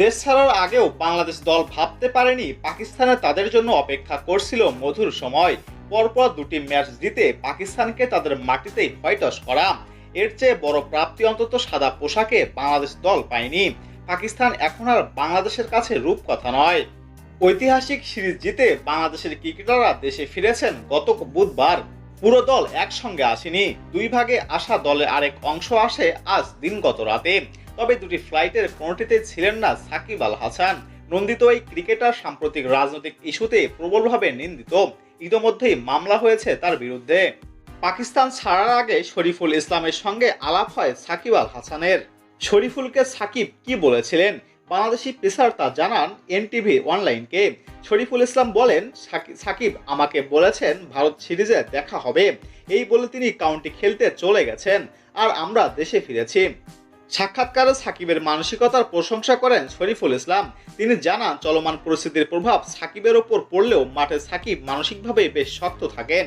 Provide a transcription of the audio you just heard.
দেশ ছাড়ার আগেও বাংলাদেশ দল ভাবতে পারেনি পাকিস্তানে তাদের জন্য অপেক্ষা করছিল মধুর সময়। পরপর দুটি ম্যাচ জিতে পাকিস্তানকে তাদের মাটিতেই হোয়াইটস করা। এর চেয়ে বড় প্রাপ্তি অন্তত সাদা পোশাকে বাংলাদেশ দল পায়নি। পাকিস্তান এখন আর বাংলাদেশের কাছে রূপকথা নয়। ঐতিহাসিক সিরিজ জিতে বাংলাদেশের ক্রিকেটাররা দেশে ফিরেছেন গত বুধবার। পুরো দল একসঙ্গে আসেনি। দুই ভাগে আসা দলের আরেক অংশ আসে আজ দিনগত রাতে। তবে দুটি ফ্লাইটের কোনোটিতে ছিলেন না সাকিব আল হাসান। নন্দিত এই ক্রিকেটার সাম্প্রতিক রাজনৈতিক ইস্যুতে প্রবলভাবে নিন্দিত। ইতোমধ্যেই মামলা হয়েছে তার বিরুদ্ধে। পাকিস্তান ছাড়ার আগে শরীফুল ইসলামের সঙ্গে আলাপ হয় সাকিব আল হাসানের। শরীফুলকে সাকিব কি বলেছিলেন? বাংলাদেশি পেসার তা জানান এনটিভি অনলাইনকে। শরীফুল ইসলাম বলেন সাকিব আমাকে বলেছেন ভারত সিরিজে দেখা হবে। এই বলে তিনি কাউন্টি খেলতে চলে গেছেন। আর আমরা দেশে ফিরেছি। সাক্ষাৎকারে সাকিবের মানসিকতার প্রশংসা করেন শরীফুল ইসলাম। তিনি জানান, চলমান পরিস্থিতির প্রভাব সাকিবের ওপর পড়লেও মাঠে সাকিব মানসিকভাবে বেশ শক্ত থাকেন।